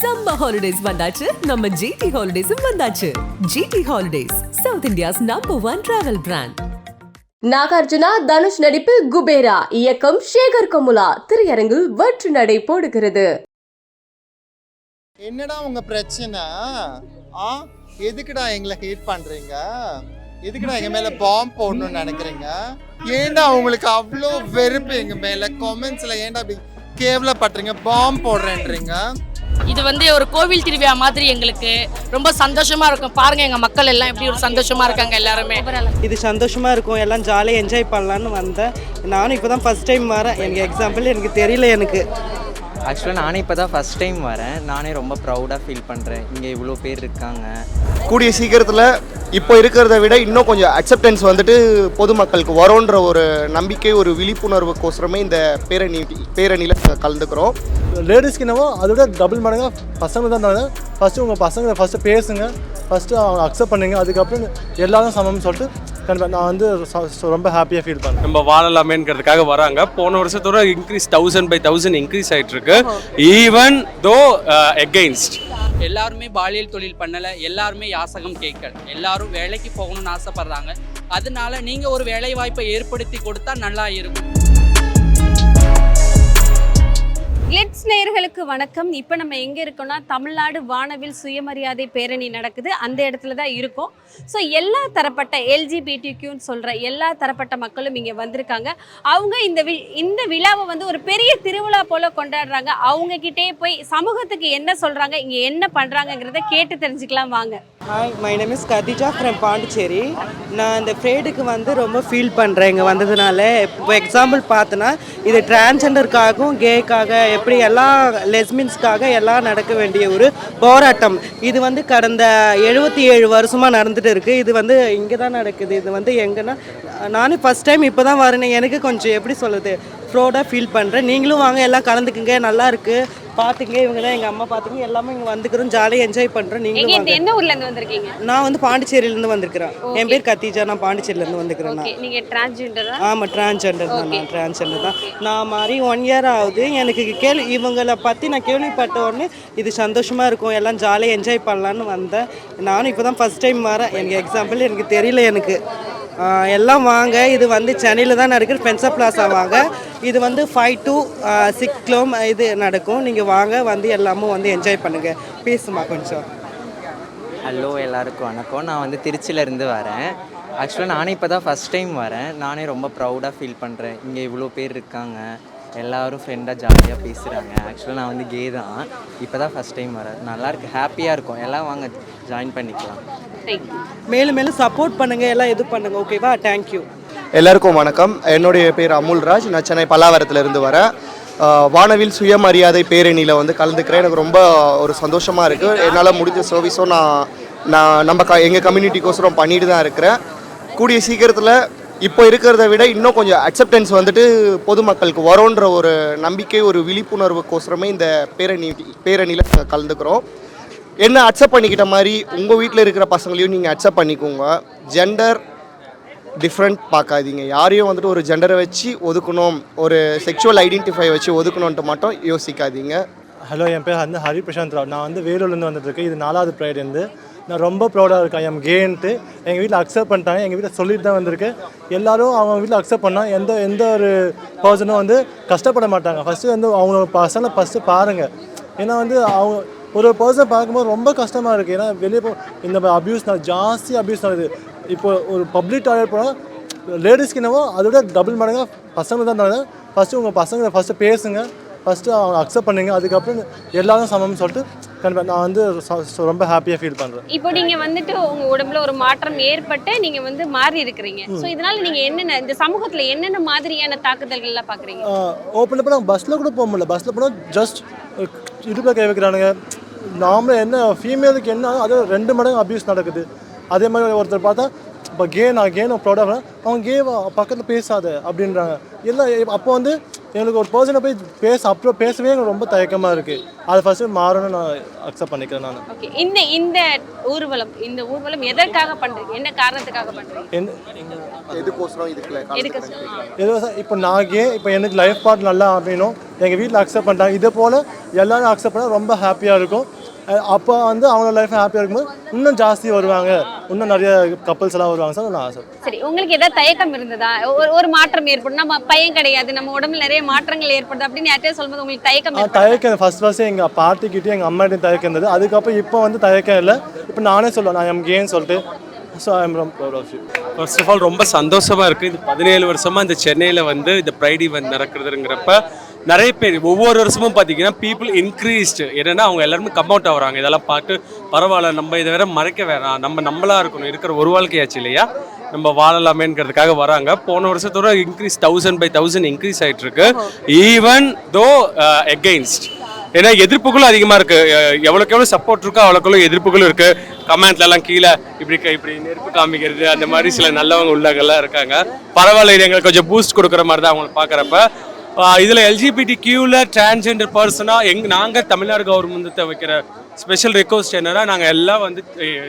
Summer holidays வந்தாச்சு. நம்ம GT ஹாலிடேஸும் வந்தாச்சு. GT holidays south India's number one travel brand Nagarjuna Dhanush நடிப்பில் குபேரா இயக்கம் சேகர் கமுலா திரையரங்கில் வெற்றி நடை போடுகிறது. என்னடா உங்க பிரச்சனை? ஆ எதுக்குடா எங்களை ஹேட் பண்றீங்க? எதுக்குடா எங்க மேல பாம்பு போடணும்னு நினைக்கிறீங்க? ஏன்டா உங்களுக்கு அவ்வளோ வெறுப்பு எங்க மேல? கமெண்ட்ஸ்ல ஏன்டா அப்படி கேவலப்படுறீங்க பாம்பு போடுறேன்றீங்க? இது வந்து ஒரு கோவில் திருவிழா மாதிரி எங்களுக்கு ரொம்ப சந்தோஷமா இருக்கும். பாருங்க எங்க மக்கள் எல்லாம் எப்படி ஒரு சந்தோஷமா இருக்காங்க எல்லாருமே. இது சந்தோஷமா இருக்கும். எல்லாம் ஜாலியாக என்ஜாய் பண்ணலான்னு வந்தேன். நானும் இப்போ தான் டைம் வரேன். எனக்கு எக்ஸாம்பிள் எனக்கு தெரியல எனக்கு. ஆக்சுவலாக நானே இப்போ தான் ஃபஸ்ட் டைம் வரேன். நானே ரொம்ப ப்ரௌடாக ஃபீல் பண்ணுறேன் இங்கே இவ்வளோ பேர் இருக்காங்க. கூடிய சீக்கிரத்தில் இப்போ இருக்கிறத விட இன்னும் கொஞ்சம் அக்செப்டன்ஸ் வந்துட்டு பொதுமக்களுக்கு வரும்ன்ற ஒரு நம்பிக்கை ஒரு விழிப்புணர்வுக்கோசரமே இந்த பேரணி பேரணியில் கலந்துக்கிறோம். லேடிஸ்க்கு என்னவோ அதை விட டபுள் மடங்காக பசங்க தான் ஃபஸ்ட்டு உங்கள் பசங்களை ஃபஸ்ட்டு பேசுங்க. ஃபஸ்ட்டு அவங்க அக்செப்ட் பண்ணுங்க. அதுக்கப்புறம் எல்லாரும் சமம்னு சொல்லிட்டு நான் வந்து ரொம்ப ஹாப்பியாக ஃபீல் பண்ணுறேன் நம்ம வாழலாமேங்கிறதுக்காக வராங்க. போன வருஷத்தோட increase thousand by thousand increase ஆயிட்டு இருக்கு ஈவன் தோ எகெயின்ஸ்ட் எல்லாருமே பாலியல் தொழில் பண்ணலை. எல்லாருமே யாசகம் கேட்கல. எல்லாரும் வேலைக்கு போகணும்னு ஆசைப்படுறாங்க. அதனால நீங்கள் ஒரு வேலை வாய்ப்பை ஏற்படுத்தி கொடுத்தா நல்லா இருக்கும். கிளிட்ஸ் நேயர்களுக்கு வணக்கம். இப்போ நம்ம எங்கே இருக்கோம்னா தமிழ்நாடு வானவில் சுயமரியாதை பேரணி நடக்குது. அந்த இடத்துல தான் இருக்கோம். ஸோ எல்லா தரப்பட்ட எல்ஜிபிடிக்யூன்னு சொல்கிற எல்லா தரப்பட்ட மக்களும் இங்கே வந்திருக்காங்க. அவங்க இந்த வி இந்த விழாவை வந்து ஒரு பெரிய திருவிழா போல் கொண்டாடுறாங்க. அவங்கக்கிட்டே போய் சமூகத்துக்கு என்ன சொல்கிறாங்க இங்கே என்ன பண்ணுறாங்கங்கிறத கேட்டு தெரிஞ்சுக்கலாம் வாங்க. Hi my name is Khatija from Pondicherry நான் இந்த ஃப்ரேடுக்கு வந்து ரொம்ப ஃபீல் பண்ணுறேன் இங்கே வந்ததுனால. இப்போ எக்ஸாம்பிள் பார்த்தோன்னா இது டிரான்ஸெண்டருக்காகவும் கேக்காக எப்படி எல்லா லெஸ்மின்ஸ்க்காக எல்லாம் நடக்க வேண்டிய ஒரு போராட்டம். இது வந்து கடந்த எழுபத்தி ஏழு வருஷமாக நடந்துட்டு இருக்குது இது வந்து இங்கே தான் நடக்குது. இது வந்து எங்கன்னா நானும் ஃபஸ்ட் டைம் இப்போ தான் வரேன் எனக்கு கொஞ்சம் எப்படி சொல்லுது ஃப்ரோடாக ஃபீல் பண்ணுறேன் நீங்களும் வாங்க எல்லாம் கலந்துக்குங்க. நல்லா இருக்குது பார்த்துங்க இவங்க தான் எங்கள் அம்மா பார்த்துங்க எல்லாமே இங்கே வந்துக்கிறோம் ஜாலியாக என்ஜாய் பண்ணுறோம் நீங்களும் வாங்க. எந்த ஊர்லேருந்து வந்திருக்கீங்க? நான் வந்து பாண்டிச்சேரியிலேருந்து வந்திருக்கிறேன். என் பேர் கத்தீஜா நான் பாண்டிச்சேரியிலேருந்து வந்துக்கிறேன் ஓகே நான் நீங்கள் டிரான்ஸ்ஜெண்டரா ஆமாம் டிரான்ஸ்ஜெண்டர் தான் நான் டிரான்ஸ்ஜெண்டர் தான். நான் மாதிரி ஒன் இயர் ஆகுது. எனக்கு கேள்வி இவங்களை பற்றி நான் கேள்விப்பட்ட உடனே இது சந்தோஷமாக இருக்கும் எல்லாம் ஜாலியாக என்ஜாய் பண்ணலான்னு வந்தேன். நானும் இப்போ தான் ஃபஸ்ட் டைம் வரேன். எனக்கு எக்ஸாம்பிள் எனக்கு தெரியல எனக்கு. எல்லாம் வாங்க. இது வந்து சென்னையில் தான் நடக்குது. பென்சா பிளாசா வாங்க. இது வந்து ஃபைவ் டு சிக்ஸ் கிலோ இது நடக்கும். நீங்கள் வாங்க வந்து எல்லாமும் வந்து என்ஜாய் பண்ணுங்கள் பேசுமா கொஞ்சம். ஹலோ எல்லாருக்கும் வணக்கம். நான் வந்து திருச்சியிலேருந்து வரேன். ஆக்சுவலாக நானே இப்போ தான் ஃபஸ்ட் டைம் வரேன். நானே ரொம்ப ப்ரௌடாக ஃபீல் பண்ணுறேன் இங்கே இவ்வளோ பேர் இருக்காங்க. எல்லோரும் ஃப்ரெண்டாக ஜாலியாக பேசுகிறாங்க ஆக்சுவலாக நான் வந்து கே தான். இப்போ தான் ஃபஸ்ட் டைம் வரேன் நல்லாயிருக்கு ஹாப்பியாக இருக்கும். எல்லாம் வாங்க ஜாயின் பண்ணிக்கலாம். மேலும் மேலும் சப்போர்ட் பண்ணுங்கள் எல்லாம் இது பண்ணுங்கள் ஓகேவா தேங்க்யூ எல்லாருக்கும் வணக்கம். என்னுடைய பேர் அமுல்ராஜ் நான் சென்னை பல்லாவரத்துல இருந்து வரேன் வானவில் சுயமரியாதை பேரணியில் வந்து கலந்துக்கிறேன். எனக்கு ரொம்ப ஒரு சந்தோஷமாக இருக்குது என்னால் முடிஞ்ச சர்வீஸும் நான் நான் நம்ம க எங்கள் கம்யூனிட்டிக்கோசரம் பண்ணிட்டு தான் இருக்கிறேன். கூடிய சீக்கிரத்தில் இப்போ இருக்கிறத விட இன்னும் கொஞ்சம் அக்செப்டன்ஸ் வந்துட்டு பொதுமக்களுக்கு வரும்ன்ற ஒரு நம்பிக்கை ஒரு விழிப்புணர்வுக்கோசரமே இந்த பேரணி பேரணியில் கலந்துக்கிறோம். என்ன அக்செப்ட் பண்ணிக்கிட்ட மாதிரி உங்கள் வீட்டில் இருக்கிற பசங்களையும் நீங்கள் அக்செப்ட் பண்ணிக்கோங்க. ஜெண்டர் டிஃப்ரெண்ட் பார்க்காதீங்க. யாரையும் வந்துட்டு ஒரு ஜெண்டரை வச்சு ஒதுக்கணும் ஒரு செக்ஷுவல் ஐடென்டிஃபை வச்சு ஒதுக்கணுன்ட்டு மட்டும் யோசிக்காதீங்க. ஹலோ என் பேர் வந்து ஹரி பிரசாந்த் ராவ். நான் வந்து வேலூர்லேருந்து வந்துட்டுருக்கேன். இது நாலாவது ப்ரைட்லேருந்து நான் ரொம்ப ப்ரௌடாக இருக்கேன். எம் கேன்ட்டு எங்கள் வீட்டில் அக்செப்ட் பண்ணிட்டாங்க. எங்கள் வீட்டில் சொல்லிட்டு தான் வந்திருக்கு. எல்லாரும் அவங்க வீட்டில் அக்செப்ட் பண்ணால் எந்த எந்த ஒரு பர்சனும் வந்து கஷ்டப்பட மாட்டாங்க. ஃபஸ்ட்டு வந்து அவங்க பர்சனை ஃபஸ்ட்டு பாருங்கள் ஏன்னா வந்து அவங்க ஒரு பர்சன் பார்க்கும்போது ரொம்ப கஷ்டமாக இருக்குது ஏன்னா வெளியே போ இந்த அப்யூஸ் ஜாஸ்தி அப்யூஸ் நடக்குது. இப்போ ஒரு பப்ளிக் டாய்லெட் போனால் லேடிஸ்க்கு என்னவோ அதை விட டபுள் மடங்காக பசங்க தான் இருந்தாங்க ஃபஸ்ட்டு உங்கள் பசங்களை ஃபஸ்ட்டு பேசுங்க. ஃபஸ்ட்டு அவங்க அக்செப்ட் பண்ணுங்க. அதுக்கப்புறம் எல்லாரும் சமம்னு சொல்லிட்டு கண்டிப்பாக நான் வந்து ரொம்ப ஹாப்பியாக ஃபீல் பண்ணுறேன் இப்போ நீங்க வந்துட்டு உங்க உடம்புல ஒரு மாற்றம் ஏற்பட்டு நீங்க வந்து மாறி இருக்கிறீங்க. சோ இதனால நீங்க என்னென்ன இந்த சமூகத்துல என்னென்ன மாதிரியான தாக்குதல்கள் எல்லாம் பாக்குறீங்க ஓப்பன் பண்ண பஸ்ஸில் கூட போக முடியல. பஸ்ஸில் போனால் ஜஸ்ட் இடுப்பில் கை வைக்கிறானுங்க. நார்மலாக என்ன ஃபீமேலுக்கு என்ன அது ரெண்டு மடங்கு அப்யூஸ் நடக்குது. அதே மாதிரி ஒருத்தர் பார்த்தா இப்போ கே நான் கே நான் ப்ரௌடாக அவன் கே பக்கத்தில் பேசாத அப்படின்றாங்க. எல்லாம் அப்போ வந்து எங்களுக்கு ஒரு பர்சனை போய் பேச அப்புறம் பேசவே எனக்கு ரொம்ப தயக்கமாக இருக்குது அதை ஃபஸ்ட்டு மாறணும்னு நான் அக்செப்ட் பண்ணிக்கிறேன் நான். ஓகே இந்த இந்த ஊர்வலம் இந்த ஊர்வலம் எதற்காக பண்றீங்க? என்ன காரணத்துக்காக சார் இப்போ நான் கே இப்போ எனக்கு லைஃப் பார்ட் நல்லா அமையணும். எங்கள் வீட்டில் அக்செப்ட் பண்ணிட்டாங்க. இதே போல் எல்லாரும் அக்செப்ட் பண்ணால் ரொம்ப ஹாப்பியாக இருக்கும். அப்போ வந்து அவங்க லைஃப் ஹாப்பியாக இருக்கும்போது இன்னும் ஜாஸ்தி வருவாங்க. இன்னும் நிறைய கப்பல்ஸ் எல்லாம் வருவாங்க சார் நான் ஆசை. சரி உங்களுக்கு ஏதாவது தயக்கம் இருந்ததா? ஒரு ஒரு மாற்றம் ஏற்படும். நம்ம பையன் கிடையாது நம்ம உடம்புல நிறைய மாற்றங்கள் ஏற்படுது அப்படின்னு யார்ட்டையும் சொல்லும்போது உங்களுக்கு தயக்கம் தயக்கம் ஃபர்ஸ்ட் ஃபர்ஸ்ட் எங்கள் பாட்டிக்கிட்டே எங்கள் அம்மாட்டையும் தயக்கம் இருந்தது. அதுக்கப்புறம் இப்போ வந்து தயக்கம் இல்லை. இப்போ நானே சொல்லுவேன் நான் எம் கேன்னு சொல்லிட்டு. ஸோ ஐ எம் ரொம்ப proud of you first of all ரொம்ப சந்தோஷமா இருக்கு. இது பதினேழு வருஷமா இந்த சென்னையில வந்து இந்த ப்ரைட் ஈவெண்ட் நடக்கிறதுங்கிறப்ப நிறைய பேர் ஒவ்வொரு வருஷமும் பார்த்தீங்கன்னா பீப்புள் இன்க்ரீஸ்டு என்னன்னா அவங்க எல்லாருமே கம் அவுட் ஆகுறாங்க. இதெல்லாம் பார்த்து பரவாயில்ல நம்ம இதை வேற மறைக்க வேணாம். நம்ம நம்மளா இருக்கணும். இருக்கிற ஒரு வாழ்க்கையாச்சு இல்லையா? நம்ம வாழலாமேங்கிறதுக்காக வராங்க. போன வருஷத்தோட increase thousand by thousand increase ஆகிட்டு இருக்கு ஈவன் தோ எகெயின்ஸ்ட் ஏன்னா எதிர்ப்புகளும் அதிகமாக இருக்கு. எவ்வளோக்கு எவ்வளோ சப்போர்ட் இருக்கோ அவ்வளோக்குள்ள எதிர்ப்புகளும் இருக்கு. கமெண்ட்லலாம் கீழே இப்படி இப்படி நெருப்பு காமிக்கிறது அந்த மாதிரி சில நல்லவங்க உள்ளவங்கள்லாம் இருக்காங்க. பரவாயில்ல இது எங்களுக்கு கொஞ்சம் பூஸ்ட் கொடுக்குற மாதிரி தான் அவங்களை பார்க்குறப்ப. இதில் எல்ஜிபிடி கியூவில் டிரான்ஸ்ஜெண்டர் பர்சனாக எங் நாங்கள் தமிழ்நாடு கவர்மெண்ட்டை வைக்கிற ஸ்பெஷல் ரெக்வஸ்ட் என்னன்னா நாங்கள் எல்லாம் வந்து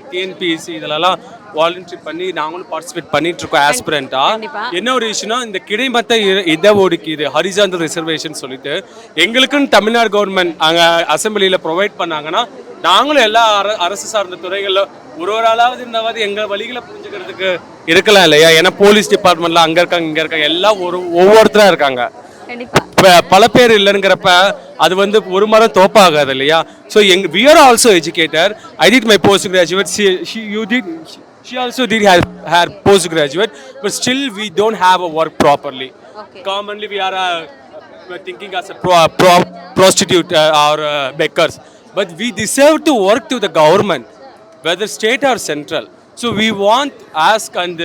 டிஎன்பிஎஸ்சி இதிலலாம் வாலண்டரி பண்ணி நாங்களும் பார்ட்டிசிபேட் பண்ணிட்டு இருக்கோம் ஆஸ்பிரண்டா கண்டிப்பா. என்ன ஒரு விஷயம்னா இந்த கிடைமட்ட இ- இட ஒதுக்கீடு ஹரிசாண்டல் ரிசர்வேஷன் சொல்லிட்டு எங்களுக்குன்னு தமிழ்நாடு கவர்மெண்ட் அங்கே அசம்பிளியில் ப்ரொவைட் பண்ணாங்கன்னா நாங்களும் எல்லா அர அரசு சார்ந்த துறைகளில் ஒரு ஒரு ஆளாவது இருந்தாவது எங்கள் வழிகளை புரிஞ்சுக்கிறதுக்கு இருக்கலாம் இல்லையா? ஏன்னா போலீஸ் டிபார்ட்மெண்ட்ல அங்கே இருக்காங்க இங்கே இருக்காங்க எல்லாம் ஒரு ஒவ்வொருத்தராக இருக்காங்க. இப்போ பல பேர் இல்லைங்கிறப்ப அது வந்து ஒரு மரம் தோப்பாகாது இல்லையா so young we are also educator I did my post graduate you did she also did her her post graduate but still we don't have a work properly Okay. commonly we are uh, we're thinking as a pro, pro, prostitute uh, or uh, beggars but we deserve to work to the government whether state or central so we want ask and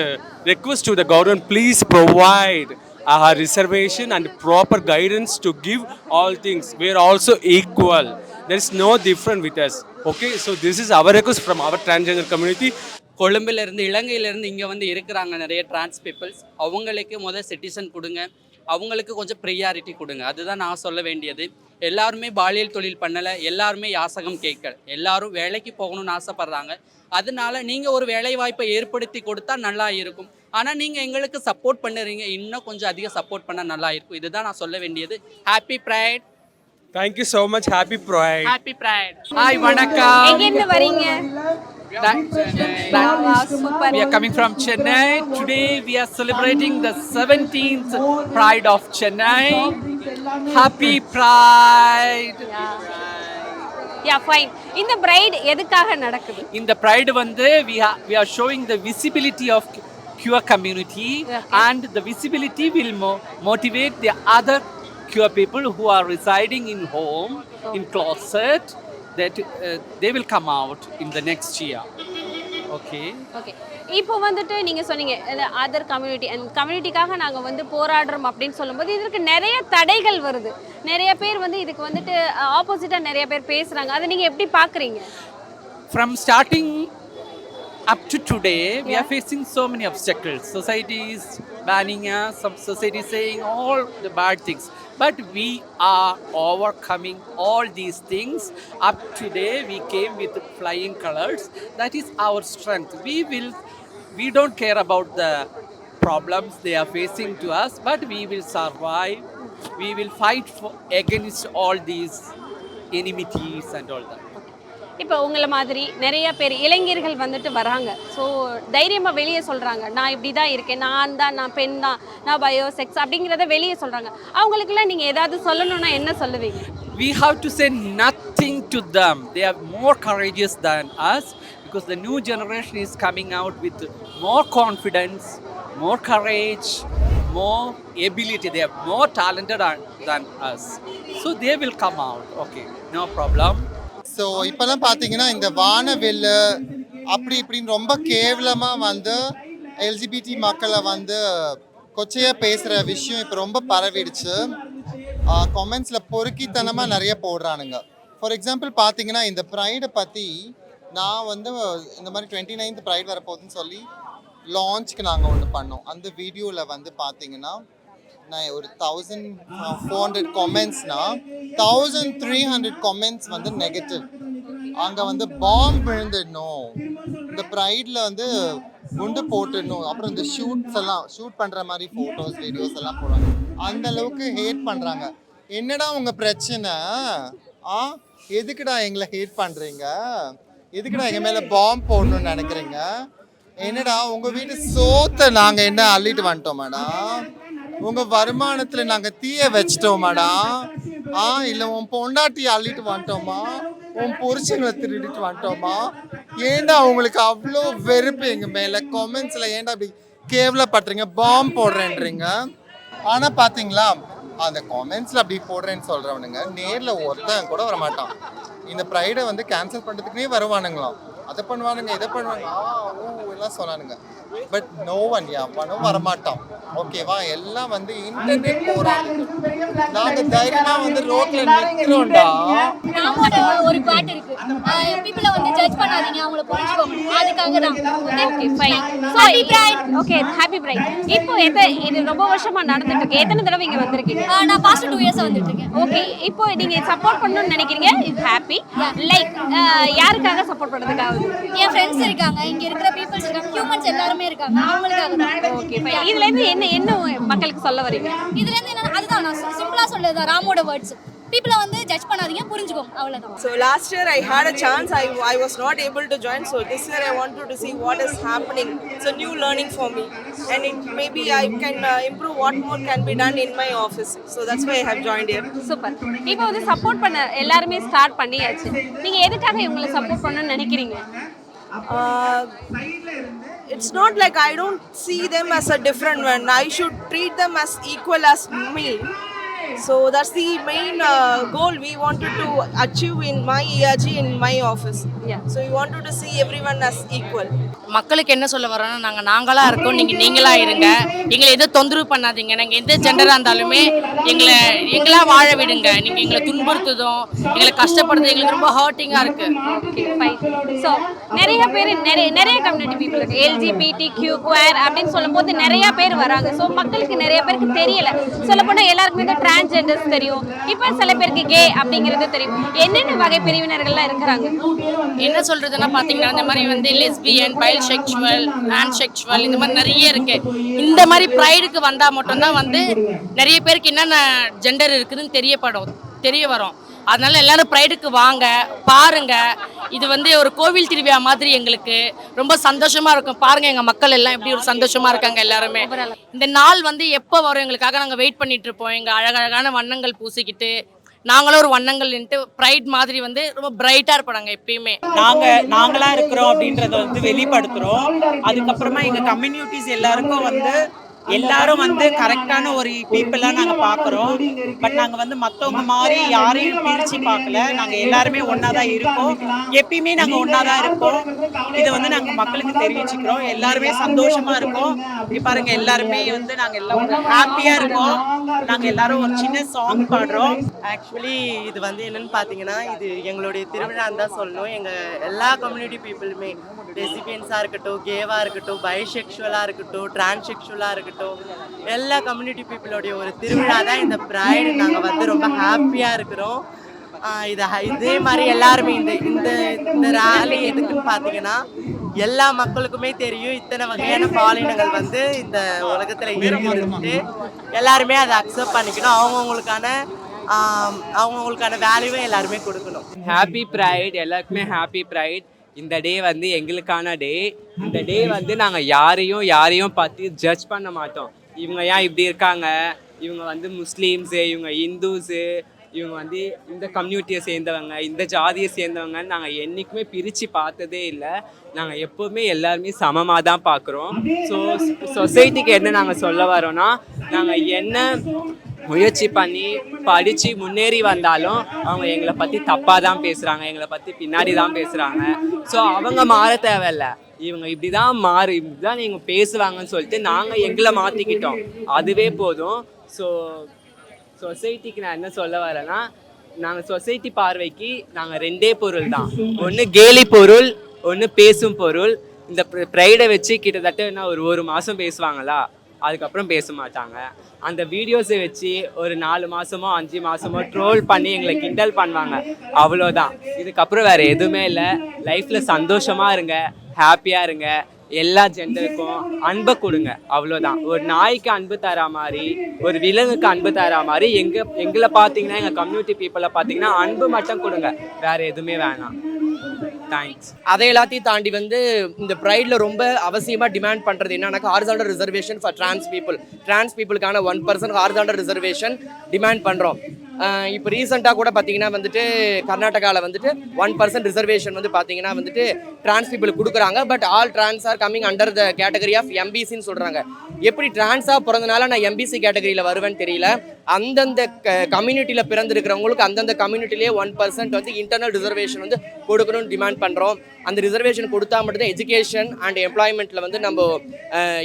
uh, request to the government please provide a reservation and proper guidance to give all things we are also equal there is no different with us okay so this is our request from our transgender community கொழும்புல இருந்து இலங்கையில இருந்து இங்க வந்து இருக்கிறாங்க நிறைய trans peoples அவங்களுக்கு முதல் சிட்டிசன் கொடுங்க அவங்களுக்கு கொஞ்சம் ப்ரியாரிட்டி கொடுங்க. அதுதான் நான் சொல்ல வேண்டியது. எல்லாருமே பாலியல் தொழில் பண்ணலை எல்லாருமே யாசகம் கேட்கல. எல்லாரும் வேலைக்கு போகணும்னு ஆசைப்படுறாங்க. அதனால நீங்க ஒரு வேலை வாய்ப்பை ஏற்படுத்தி கொடுத்தா நல்லா இருக்கும். ஆனா நீங்க எங்களுக்கு சப்போர்ட் பண்ணுறீங்க. இன்னும் கொஞ்சம் அதிக சப்போர்ட் பண்ணா நல்லா இருக்கும். இதுதான் நான் சொல்ல வேண்டியது. Happy pride thank you so much. Happy pride. Happy pride hi வணக்கம். எங்க இருந்து வரீங்க? We are coming from Chennai. Today we are celebrating the 17th Pride of Chennai. Happy Pride! Yeah fine இந்த பிரைட் எதுக்காக நடக்குது இந்த Pride வந்து we are, we are showing the visibility of queer community and the visibility will mo- motivate the other queer people who are residing in home, in closet, that uh, they will come out in the next year. Okay. Okay இப்போ வந்துட்டு நீங்க சொன்னீங்க other community அந்த கம்யூனிட்டிக்காக நாங்க வந்து போராடுறோம் அப்படின்னு சொல்லும்போது இதற்கு நிறைய தடைகள் வருது நிறைய பேர் வந்து இதுக்கு வந்துட்டு ஆப்போசிட்டா நிறைய பேர் பேசுறாங்க அதை நீங்க எப்படி பாக்குறீங்க from starting up to today, we are facing so many obstacles. Society is banning us, some society is saying all the bad things. But we are overcoming all these things. Up today, we came with flying colors. That is our strength. We will, we don't care about the problems they are facing to us, but we will survive. We will fight for, against all these enmities and all that. இப்போ உங்களை மாதிரி நிறைய பேர் இளைஞர்கள் வந்துட்டு வராங்க so தைரியமாக வெளியே சொல்கிறாங்க நான் இப்படி தான் இருக்கேன் நான் தான் நான் பெண் தான் நான் பயோ செக்ஸ் அப்படிங்கிறத வெளியே சொல்கிறாங்க அவங்களுக்குலாம் நீங்கள் ஏதாவது சொல்லணும்னா என்ன சொல்லுவீங்க we have to say nothing to them they are more courageous than us because the new generation is coming out with more confidence more courage more ability they're more talented talented than us so they will come out okay no problem so இப்போல்லாம் பார்த்தீங்கன்னா இந்த வானவில்லு அப்படி இப்படின்னு ரொம்ப கேவலமாக வந்து LGBT மக்களை வந்து கொச்சையாக பேசுகிற விஷயம் இப்போ ரொம்ப பரவிடுச்சு. கமெண்ட்ஸில் பொறுக்கித்தனமாக நிறைய போடுறானுங்க. ஃபார் எக்ஸாம்பிள் பார்த்தீங்கன்னா இந்த ப்ரைடை பற்றி நான் வந்து இந்த மாதிரி டுவெண்ட்டி நைன்த் ப்ரைட் வரப்போகுதுன்னு சொல்லி லான்ச்க்கு நாங்கள் ஒன்று பண்ணோம். அந்த வீடியோவில் வந்து பார்த்தீங்கன்னா நான் ஒரு தௌசண்ட் ஃபோர் ஹண்ட்ரட் கமெண்ட்ஸ்னா தௌசண்ட் த்ரீ ஹண்ட்ரட் கமெண்ட்ஸ் வந்து நெகட்டிவ் அங்கே வந்து பாம்பு விழுந்துடணும். இந்த ப்ரைடில் வந்து குண்டு போட்டுடணும். அப்புறம் இந்த ஷூட்ஸ் எல்லாம் ஷூட் பண்ணுற மாதிரி ஃபோட்டோஸ் வீடியோஸ் எல்லாம் போடுறாங்க அந்த அளவுக்கு ஹேட் பண்ணுறாங்க என்னடா உங்கள் பிரச்சனை? ஆ எதுக்குடா எங்களை ஹேட் பண்ணுறீங்க எதுக்குடா எங்கள் மேலே பாம்பு போடணும்னு நினைக்கிறீங்க? என்னடா உங்கள் வீட்டு சோத்தை நாங்கள் என்ன அள்ளிட்டு வந்துட்டோமாடா? உங்கள் வருமானத்தில் நாங்கள் தீய வச்சிட்டோமாடா. ஆ இல்லை உன் பொண்டாட்டி அள்ளிட்டு வந்துட்டோமா? உன் புருஷங்களை திருடிட்டு வந்துட்டோமா? ஏன்டா உங்களுக்கு அவ்வளோ வெறுப்பு எங்கள் மேலே? கமெண்ட்ஸில் ஏன்டா அப்படி கேவலப்படுறீங்க பாம் போடுறேன்றீங்க. ஆனால் பார்த்தீங்களா அந்த காமெண்ட்ஸில் அப்படி போடுறேன்னு சொல்கிறவனுங்க நேரில் ஒருத்தன் கூட வரமாட்டான். இந்த ப்ரைடை வந்து கேன்சல் பண்ணுறதுக்குனே வருவானுங்களாம். அதை பண்ணுவானுங்க இதை பண்ணுவாங்க ஆ, எல்லாம் சொன்னானுங்க. பட் நோ ஒன் எவனும் வரமாட்டான் ஓகேவா எல்லாம் வந்து இன்டர்நெட் போறாங்க நாங்க தைரியமா வந்து ரோட்ல நிக்கிறோம்டா ஒரு பாட்டு இருக்கு பீப்புளை வந்து ஜட்ஜ் பண்ணாதீங்க அவங்கள புரிஞ்சுக்கோங்க. அதுக்காக தான் okay fine Happy Pride. Okay happy pride இப்போ எத்த இது ரொம்ப வருஷமா நடந்துட்டு இருக்கு எத்தனை தடவை இங்க வந்திருக்கீங்க நான் பாஸ்ட் டூ இயர்ஸ் வந்துட்டு இருக்கேன் ஓகே இப்போ நீங்க சப்போர்ட் பண்ணணும்னு நினைக்கிறீங்க? இஸ் ஹாப்பி லைக் யாருக்காக சப்போர்ட் பண்றதுக்காக? என் ஃப்ரெண்ட்ஸ் இருக்காங்க. இங்க இருக்கிற பீப்புள்ஸ் இருக்காங்க. ஹியூமன்ஸ் எல்லாருமே இருக்காங்க. அவங்களுக்காக தான். ஓகே ஃபைன் இதுல இருந்து என்ன என்ன மக்களுக்கு சொல்ல வரீங்க? இதுல இருந்து என்ன அதுதான் நான் சிம்பிளா சொல்லுது ராமோட வேர்ட்ஸ் பீப்புளை வந்து ஜட்ஜ் பண்ணாதீங்க புரிஞ்சுக்கோங்க last year I had a chance. I, I was not able to join. So this year I wanted to see what is happening. It's a new learning for me, and it maybe I can uh, improve what more can be done in my office. So that's why I have joined here. Super இப்போ வந்து support பண்ண எல்லாருமே start பண்ணியாச்சு. நீங்க எதுக்காக இவங்களை support பண்ணணும்னு நினைக்கிறீங்க? Uh, it's not like I don't see them as a different one. I should treat them as equal as me. So that's the main uh, goal we wanted to achieve in my ERG in my office. Yeah. So we wanted to see everyone as equal. மக்களுக்கு என்ன சொல்ல வரோம்னா நாங்கள் நாங்களாக இருக்கோம். நீங்கள் நீங்களா இருங்க. எங்களை எதுவும் தொந்தரவு பண்ணாதீங்க. நாங்கள் எந்த ஜெண்டராக இருந்தாலுமே எங்களை எங்களா வாழ விடுங்க. நீங்கள் எங்களை துன்புறுத்துதும் எங்களை கஷ்டப்படுறது எங்களுக்கு ரொம்ப ஹர்ட்டிங்காக இருக்குது ஸோ நிறைய பேர் நிறைய நிறைய கம்யூனிட்டி பீப்புள் இருக்கு. எல்ஜிபிடி கியூ குவேர் அப்படின்னு சொல்லும்போது நிறைய பேர் வராங்க. ஸோ மக்களுக்கு நிறைய பேருக்கு தெரியல. சொல்ல போனால் எல்லாருக்குமே இந்த டிரான்ஸ்ஜெண்டர்ஸ் தெரியும். இப்போ சில பேருக்கு கே அப்படிங்கிறது தெரியும். என்னென்ன வகை பிரிவினர்கள்லாம் இருக்கிறாங்க? என்ன சொல்றதுன்னா பாத்தீங்கன்னா இந்த மாதிரி வந்து லெஸ்பியன் ஆன் செக்சுவல் இந்த மாதிரி நிறைய இருக்கு. இந்த மாதிரி ப்ரைடுக்கு வந்தா மட்டும்தான் வந்து நிறைய பேருக்கு என்னென்ன ஜெண்டர் இருக்குதுன்னு தெரியப்படும் தெரிய வரும். அதனால எல்லாரும் ப்ரைடுக்கு வாங்க பாருங்க. இது வந்து ஒரு கோவில் திருவிழா மாதிரி எங்களுக்கு. ரொம்ப சந்தோஷமா இருக்கும். பாருங்க எங்க மக்கள் எல்லாம் எப்படி ஒரு சந்தோஷமா இருக்காங்க எல்லாருமே. இந்த நாள் வந்து எப்போ வரும் எங்களுக்காக நாங்கள் வெயிட் பண்ணிட்டு இருப்போம். எங்க அழகழகான வண்ணங்கள் பூசிக்கிட்டு நாங்களும் ஒரு வண்ணங்கள் நின்று ப்ரைட் மாதிரி வந்து ரொம்ப பிரைட்டா இருப்போம் எப்பயுமே. நாங்க நாங்களா இருக்கிறோம் அப்படின்றத வந்து வெளிப்படுத்துறோம். அதுக்கப்புறமா எங்க கம்யூனிட்டிஸ் எல்லாருக்கும் வந்து எல்லாரும் வந்து கரெக்டான ஒரு பீப்புளா நாங்க பாக்குறோம் பட் நாங்க வந்து மத்தவங்க மாதிரி யாரையும் பிரிச்சு பார்க்கல. நாங்க எல்லாருமே ஒண்ணா தான் இருக்கோம் எப்பயுமே நாங்க ஒண்ணா தான் இருக்கோம் இதை வந்து நாங்க மக்களுக்கு தெரிவிச்சுக்கிறோம். எல்லாருமே சந்தோஷமா இருக்கோம் இங்க பாருங்க எல்லாருமே வந்து நாங்க எல்லாம் ஹாப்பியா இருக்கோம். நாங்க எல்லாரும் ஒரு சின்ன சாங் பாடுறோம். ஆக்சுவலி இது வந்து என்னன்னு பார்த்தீங்கன்னா இது எங்களுடைய திருவிழான்னு தான் சொல்லணும். எங்கள் எல்லா கம்யூனிட்டி பீப்புளுமே ரெசிபியன்ஸாக இருக்கட்டும் கேவாக இருக்கட்டும் பைசெக்ஷுவலாக இருக்கட்டும் டிரான்செக்ஷுவலாக இருக்கட்டும் எல்லா கம்யூனிட்டி பீப்புளோடைய ஒரு திருவிழா தான் இந்த ப்ரைடு நாங்கள் வந்து ரொம்ப ஹாப்பியாக இருக்கிறோம். இதை இதே மாதிரி எல்லாருமே இந்த இந்த இந்த ரேலி எதுக்குன்னு பார்த்தீங்கன்னா எல்லா மக்களுக்குமே தெரியும். இத்தனை வகையான பாலினங்கள் வந்து இந்த உலகத்தில் இருக்குதுன்ட்டு எல்லாருமே அதை அக்செப்ட் பண்ணிக்கணும். அவங்கவுங்களுக்கான அவங்கவுங்களுக்கான வேல்யூவை எல்லாருமே கொடுக்கணும். ஹாப்பி ப்ரைட் எல்லாருக்குமே ஹாப்பி ப்ரைட் இந்த டே வந்து எங்களுக்கான டே இந்த டே வந்து நாங்கள் யாரையும் யாரையும் பார்த்து ஜட்ஜ் பண்ண மாட்டோம். இவங்க ஏன் இப்படி இருக்காங்க? இவங்க வந்து முஸ்லீம்ஸு இவங்க இந்துஸு இவங்க வந்து இந்த கம்யூனிட்டியை சேர்ந்தவங்க இந்த ஜாதியை சேர்ந்தவங்கன்னு நாங்கள் என்றைக்குமே பிரித்து பார்த்ததே இல்லை. நாங்கள் எப்போவுமே எல்லாருமே சமமாக தான் பார்க்குறோம். ஸோ சொசைட்டிக்கு என்ன நாங்கள் சொல்ல வரோன்னா நாங்கள் என்ன முயற்சி பண்ணி படித்து முன்னேறி வந்தாலும் அவங்க எங்களை பற்றி தப்பாக தான் பேசுகிறாங்க எங்களை பற்றி பின்னாடி தான் பேசுகிறாங்க ஸோ அவங்க மாற தேவையில்ல. இவங்க இப்படி தான் மாறு இப்படி தான் நீங்கள் பேசுவாங்கன்னு சொல்லிட்டு நாங்கள் எங்களை மாற்றிக்கிட்டோம் அதுவே போதும். ஸோ சொசைட்டிக்கு நான் என்ன சொல்ல வரேன்னா நாங்கள் சொசைட்டி பார்வைக்கு நாங்கள் ரெண்டே பொருள் தான். ஒன்று கேலி பொருள் ஒன்று பேசும் பொருள். இந்த ப்ரைடை வச்சு கிட்டத்தட்ட என்ன ஒரு ஒரு மாதம் பேசுவாங்களா? அதுக்கப்புறம் பேச மாட்டாங்க. அந்த வீடியோஸை வச்சு ஒரு நாலு மாதமோ அஞ்சு மாதமோ ட்ரோல் பண்ணி எங்களை கிண்டல் பண்ணுவாங்க. அவ்வளோதான். இதுக்கப்புறம் வேறு எதுவுமே இல்லை. லைஃப்பில் சந்தோஷமாக இருங்க. ஹாப்பியாக இருங்க. எல்லா ஜெண்டருக்கும் அன்பை கொடுங்க. அவ்வளோதான். ஒரு நாய்க்கு அன்பு தரா மாதிரி ஒரு விலங்குக்கு அன்பு தரா மாதிரி எங்கள் எங்களை பார்த்தீங்கன்னா எங்கள் கம்யூனிட்டி பீப்புளை பார்த்தீங்கன்னா அன்பு மட்டும் கொடுங்க. வேறு எதுவுமே வேணாம். தேங்க்ஸ் அதை எல்லாத்தையும் தாண்டி வந்து இந்த ப்ரைடில் ரொம்ப அவசியமாக டிமாண்ட் பண்ணுறது என்னன்னா horizontal reservation for trans people trans பீப்புளுக்கான one percent horizontal reservation demand பண்ணுறோம் இப்போ ரீசெண்டாக கூட பார்த்தீங்கன்னா வந்துட்டு கர்நாடகாவில் வந்துட்டு ஒன் பர்சன்ட் ரிசர்வேஷன் வந்து பார்த்தீங்கன்னா வந்துட்டு டிரான்ஸ் பீப்புள் கொடுக்குறாங்க. But all trans are coming under the category of எம்பிசின்னு சொல்கிறாங்க எப்படி டிரான்ஸாக பிறந்தனால நான் எம்பிசி கேட்டகரியில் வருவேன்னு தெரியல. அந்தந்த கம்யூனிட்டியில் பிறந்திருக்கிறவங்களுக்கு அந்தந்த கம்யூனிட்டிலேயே ஒன் பர்சன்ட் வந்து இன்டர்னல் ரிசர்வேஷன் வந்து கொடுக்கணும்னு டிமாண்ட் பண்ணுறோம் அந்த ரிசர்வேஷன் கொடுத்தா மட்டும்தான் எஜுகேஷன் அண்ட் எம்ப்ளாய்மெண்ட்டில் வந்து நம்ம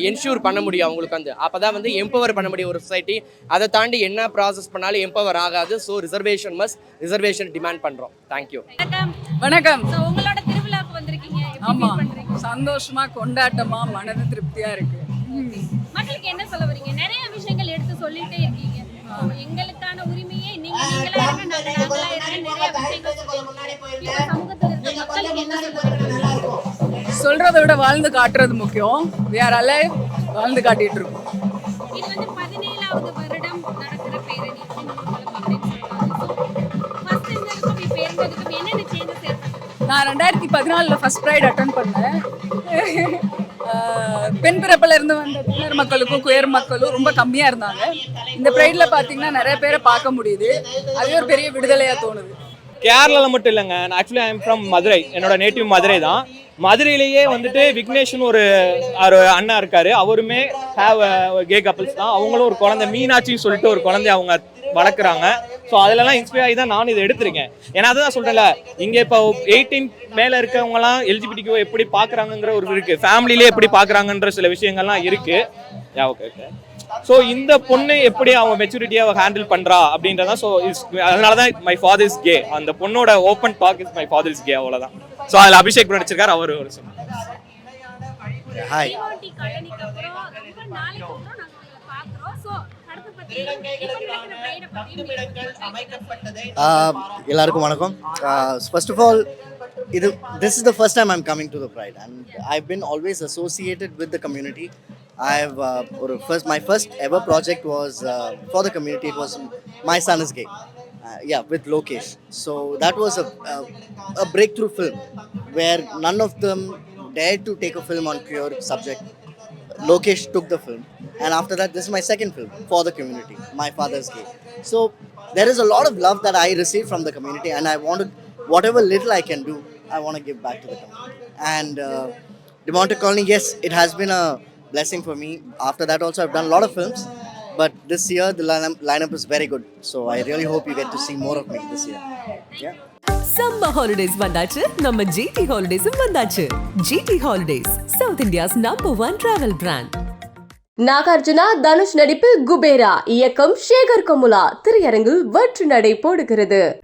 என்ஷூர் பண்ண முடியும் அவங்களுக்கு வந்து. அப்போ தான் வந்து எம்பவர் பண்ண முடியும் ஒரு சொசைட்டி அதை தாண்டி என்ன ப்ராசஸ் பண்ணாலும் எம்பவர் ஆகாது. So reservation must reservation demand பண்ணுறோம் தேங்க்யூ வணக்கம். வணக்கம். உங்களோட திருவிழாக்கு வந்திருக்கீங்க. எப்படி ஆமா. feel பண்றீங்க? சந்தோஷமா கொண்டாட்டமா மனது திருப்தியா இருக்கு. மக்களுக்கு என்ன சொல்ல வரீங்க நிறைய விஷயங்கள் எடுத்து சொல்லிட்டே இருக்கீங்க. எங்களுக்கான உரிமையை நீங்க சொல்றதை விட வாழ்ந்து காட்டுறது முக்கியம். அல்ல வாழ்ந்து காட்டிட்டு இருக்கோம். இது வந்து பதினேழாவது வருடம் நடக்கிற பேரணி நான் ரெண்டாயிரத்தி பதினாலில் ஃபர்ஸ்ட் ப்ரைட் அட்டன் பண்ணேன். பெண் பிறப்பில் இருந்து வந்த தமிழர் மக்களுக்கும் குயர் மக்களும் ரொம்ப கம்மியாக இருந்தாங்க. இந்த ப்ரைடில் பார்த்தீங்கன்னா நிறைய பேரை பார்க்க முடியுது. அதுவே ஒரு பெரிய விடுதலையாக தோணுது. கேரளாவில் மட்டும் இல்லைங்க. நான் ஆக்சுவலி ஐம் ஃப்ரம் மதுரை. என்னோட நேட்டிவ் மதுரை தான். மதுரையிலேயே வந்துட்டு விக்னேஷ்னு ஒரு ஒரு அண்ணா இருக்காரு. அவருமே ஹேவ் கே கப்பிள்ஸ் தான். அவங்களும் ஒரு குழந்தை. மீனாட்சின்னு சொல்லிட்டு ஒரு குழந்தைய அவங்க வளர்க்குறாங்க ஸோ அதிலலாம் இன்ஸ்பயர் ஆகி தான் நானும் இதை எடுத்திருக்கேன் ஏன்னா அதுதான் சொல்கிறேன்ல இங்கே இப்போ எயிட்டீன் மேலே இருக்கவங்கலாம் எல்ஜிபிடிக்கு எப்படி பார்க்குறாங்கங்கிற ஒரு இருக்குது ஃபேமிலியிலே எப்படி பார்க்குறாங்கன்ற சில விஷயங்கள்லாம் இருக்குது யா ஓகே ஓகே ஸோ இந்த பொண்ணு எப்படி அவன் மெச்சூரிட்டியாக ஹேண்டில் பண்ணுறா அப்படின்றதான் ஸோ இஸ் அதனால தான் மை ஃபாதர் இஸ் கே அந்த பொண்ணோட open talk is my father is gay அவ்வளோதான் ஸோ அதில் அபிஷேக் நடிச்சிருக்காரு அவர் ஒரு ஹாய் எல்லாருக்கும் வணக்கம். ஃபர்ஸ்ட் ஆஃப் ஆல் இது this is the first time I'm coming to the pride and I been always associated with the community I have ஒரு first my first ever project was for the community it was my son is gay yeah with lokesh. So that was a, a, a breakthrough film where none of them dared to take a film on queer subject. Lokesh took the film, and after that, this is my second film for the community, My Father's Gay. So there is a lot of love that I received from the community, and I want to, whatever little I can do, I want to give back to the community. And uh, Demonte Colony, yes, it has been a blessing for me. After that, also, I've done a lot of films, but this year the lineup, lineup is very good. So I really hope you get to see more of me this year. Yeah. Summer holidays வந்தாச்சு நம்ம GT ஹாலிடேஸும் வந்தாச்சு GT holidays south India's number one travel brand Nagarjuna Dhanush நடிப்பில் குபேரா. இயக்கம் சேகர் கமுலா. திரையரங்கில் வற்று நடை போடுகிறது.